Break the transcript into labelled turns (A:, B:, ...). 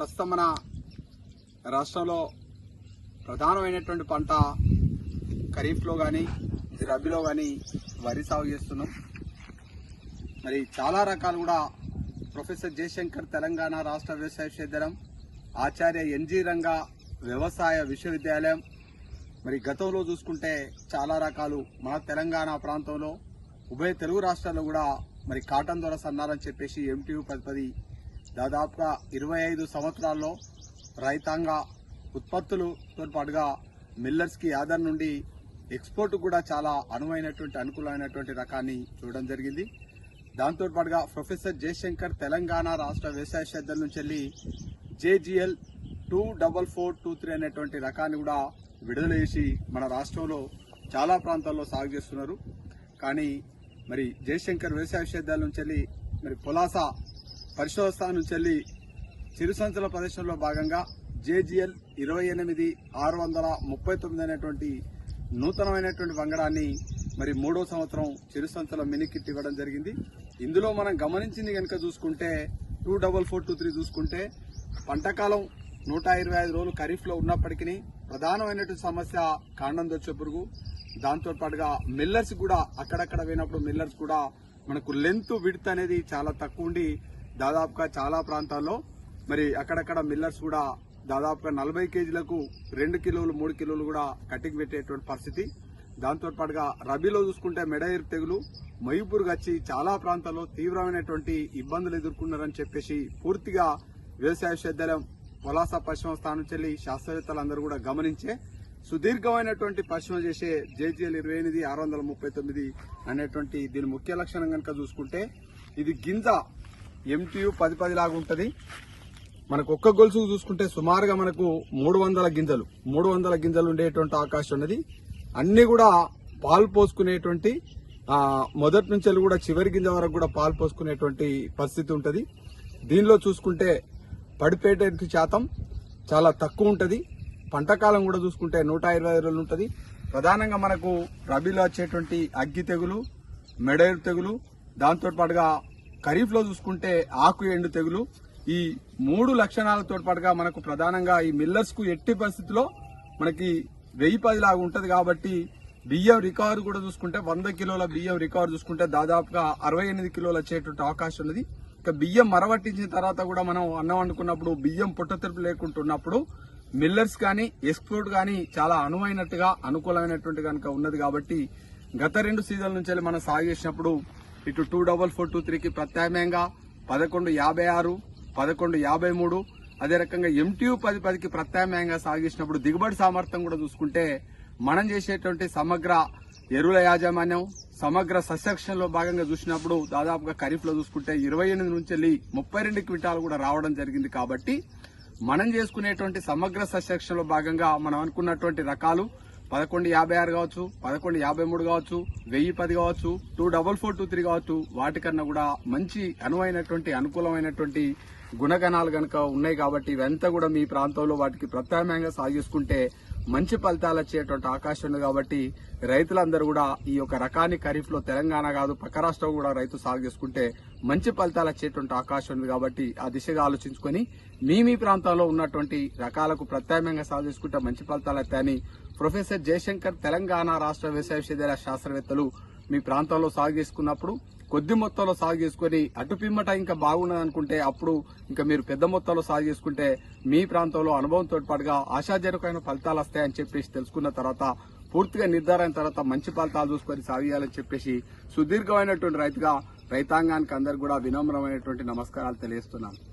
A: ప్రస్తుతం మన రాష్ట్రంలో ప్రధానమైనటువంటి పంట ఖరీఫ్లో కానీ రబీలో కానీ వరి సాగు చేస్తున్నాం. మరి చాలా రకాలు కూడా ప్రొఫెసర్ జయశంకర్ తెలంగాణ రాష్ట్ర వ్యవసాయ విశ్వవిద్యాలయం ఆచార్య ఎన్జీ రంగ వ్యవసాయ విశ్వవిద్యాలయం మరి గతంలో చూసుకుంటే చాలా రకాలు మన తెలంగాణ ప్రాంతంలో ఉభయ తెలుగు రాష్ట్రాల్లో కూడా మరి కాటన్ ద్వారా సన్నారని చెప్పేసి ఎంటీయూ పది పది దాదాపుగా ఇరవై ఐదు సంవత్సరాల్లో రైతాంగ ఉత్పత్తులతో పాటుగా మిల్లర్స్కి ఆధార్ నుండి ఎక్స్పోర్ట్ కూడా చాలా అనువైనటువంటి అనుకూలమైనటువంటి రకాన్ని చూడడం జరిగింది. దాంతోపాటుగా ప్రొఫెసర్ జయశంకర్ తెలంగాణ రాష్ట్ర వ్యవసాయ శ్రద్ధల నుంచి వెళ్ళి JGL two double four two three అనేటువంటి రకాన్ని కూడా విడుదల చేసి మన రాష్ట్రంలో చాలా ప్రాంతాల్లో సాగు చేస్తున్నారు. కానీ మరి జయశంకర్ వ్యవసాయ విశ్వవిద్యాలయం నుంచి వెళ్ళి మరి పొలాస పరిశోధన స్థానం నుంచి చిరుసంచల ప్రదేశంలో భాగంగా జేజీఎల్ ఇరవై ఎనిమిది ఆరు వందల ముప్పై తొమ్మిది అనేటువంటి నూతనమైనటువంటి వంగడాన్ని మరి మూడో సంవత్సరం చిరుసంచల మినీ కిట్ ఇవ్వడం జరిగింది. ఇందులో మనం గమనించింది కనుక చూసుకుంటే two double four two three చూసుకుంటే పంటకాలం నూట ఇరవై ఐదు రోజులు ఖరీఫ్లో ఉన్నప్పటికీ ప్రధానమైనటువంటి సమస్య కాండం దొచ్చే పురుగు. దాంతో పాటుగా మిల్లర్స్ కూడా అక్కడక్కడ పోయినప్పుడు మిల్లర్స్ కూడా మనకు లెంత్ విడ్త్ అనేది చాలా తక్కువ ఉండి దాదాపుగా చాలా ప్రాంతాల్లో మరి అక్కడక్కడ మిల్లర్స్ కూడా దాదాపుగా నలభై కేజీలకు రెండు కిలోలు మూడు కిలోలు కూడా కటింగ్ పెట్టేటువంటి పరిస్థితి. దాంతో పాటుగా రబీలో చూసుకుంటే మెడైర్ తెగులు మయూపూర్ వచ్చి చాలా ప్రాంతాల్లో తీవ్రమైనటువంటి ఇబ్బందులు ఎదుర్కొన్నారని చెప్పేసి పూర్తిగా వ్యవసాయ విశ్వవిద్యాలయం పొలాస పశ్చిమ స్థానం చెల్లి శాస్త్రవేత్తలందరూ కూడా గమనించే సుదీర్ఘమైనటువంటి పరిశ్రమ చేసే జేజీఎల్ ఇరవై ఎనిమిది ఆరు వందల ముప్పై తొమ్మిది అనేటువంటి దీని ముఖ్య లక్షణం కనుక చూసుకుంటే ఇది గింజ ఎంటీయు పది పది లాగా ఉంటుంది. మనకు ఒక్క గొలుసు చూసుకుంటే సుమారుగా మనకు మూడు వందల గింజలు మూడు వందల గింజలు ఉండేటువంటి అవకాశం ఉన్నది. అన్ని కూడా పాలు పోసుకునేటువంటి మొదటి నుంచి కూడా చివరి గింజ వరకు కూడా పాలు పోసుకునేటువంటి పరిస్థితి ఉంటుంది. దీనిలో చూసుకుంటే పడిపేట శాతం చాలా తక్కువ ఉంటుంది. పంటకాలం కూడా చూసుకుంటే నూట ఇరవై ఐదు రోజులు ఉంటుంది. ప్రధానంగా మనకు రబీలో వచ్చేటువంటి అగ్గి తెగులు మెడేరు తెగులు దాంతో పాటుగా ఖరీఫ్లో చూసుకుంటే ఆకు ఎండు తెగులు ఈ మూడు లక్షణాలతో పాటుగా మనకు ప్రధానంగా ఈ మిల్లర్స్కు ఎట్టి పరిస్థితిలో మనకి వెయ్యి పది లాగా కాబట్టి బియ్యం రికవర్ కూడా చూసుకుంటే వంద కిలోల బియ్యం రికవర్ చూసుకుంటే దాదాపుగా అరవై ఎనిమిది కిలోలు వచ్చేటువంటి అవకాశం ఉన్నది. ఇక బియ్యం మరవట్టించిన తర్వాత కూడా మనం అన్నం వండుకున్నప్పుడు బియ్యం పుట్టతెరుపు లేకుంటున్నప్పుడు మిల్లర్స్ కానీ ఎక్స్పోర్ట్ కానీ చాలా అనువైనట్టుగా అనుకూలమైనటువంటి కనుక ఉన్నది కాబట్టి గత రెండు సీజన్ల నుంచి మనం సాగు చేసినప్పుడు ఇటు టూ డబల్ ఫోర్ టూ త్రీకి ప్రత్యామ్నాయంగా పదకొండు యాభై ఆరు పదకొండు యాభై మూడు అదే రకంగా ఎంటీయూ పది పదికి ప్రత్యామ్నాయంగా సాగించినప్పుడు దిగుబడి సామర్థ్యం కూడా చూసుకుంటే మనం చేసేటువంటి సమగ్ర ఎరువుల యాజమాన్యం సమగ్ర సస్యక్షణలో భాగంగా చూసినప్పుడు దాదాపుగా ఖరీఫ్లో చూసుకుంటే ఇరవై ఎనిమిది నుంచి వెళ్ళి ముప్పై రెండు క్వింటాలు కూడా రావడం జరిగింది కాబట్టి మనం చేసుకునేటువంటి సమగ్ర సస్యక్షణలో భాగంగా మనం అనుకున్నటువంటి రకాలు పదకొండు యాభై ఆరు కావచ్చు పదకొండు యాభై మూడు కావచ్చు వెయ్యి పది కావచ్చు two double four two three కావచ్చు వాటికన్నా కూడా మంచి అనువైనటువంటి అనుకూలమైనటువంటి గుణగణాలు కనుక ఉన్నాయి కాబట్టి ఇవంతా కూడా మీ ప్రాంతంలో వాటికి ప్రత్యామ్నాయంగా సాగు చేసుకుంటే మంచి ఫలితాలు వచ్చేటువంటి అవకాశం ఉంది కాబట్టి రైతులందరూ కూడా ఈ యొక్క రకాన్ని ఖరీఫ్లో తెలంగాణ కాదు పక్క రాష్ట్రం కూడా రైతు సాగు చేసుకుంటే మంచి ఫలితాలు వచ్చేటువంటి అవకాశం ఉంది కాబట్టి ఆ దిశగా ఆలోచించుకొని మీ మీ ప్రాంతంలో ఉన్నటువంటి రకాలకు ప్రత్యామ్నాయంగా సాగు చేసుకుంటే మంచి ఫలితాలు వస్తాయని ప్రొఫెసర్ జయశంకర్ తెలంగాణ రాష్ట్ర వ్యవసాయ విశ్వవిద్యాలయ శాస్త్రవేత్తలు మీ ప్రాంతంలో సాగు చేసుకున్నప్పుడు కొద్ది మొత్తంలో సాగు చేసుకుని అటు పిమ్మట ఇంకా బాగున్నది అనుకుంటే అప్పుడు ఇంకా మీరు పెద్ద మొత్తంలో సాగు చేసుకుంటే మీ ప్రాంతంలో అనుభవంతో పాటుగా ఆశాజనకమైన ఫలితాలు వస్తాయని చెప్పేసి తెలుసుకున్న తర్వాత పూర్తిగా నిర్ధారణ తర్వాత మంచి ఫలితాలు చూసుకొని సాగు చేయాలని చెప్పేసి సుదీర్ఘమైనటువంటి రైతుగా రైతాంగానికి అందరు కూడా వినమ్రమైనటువంటి నమస్కారాలు తెలియజేస్తున్నాను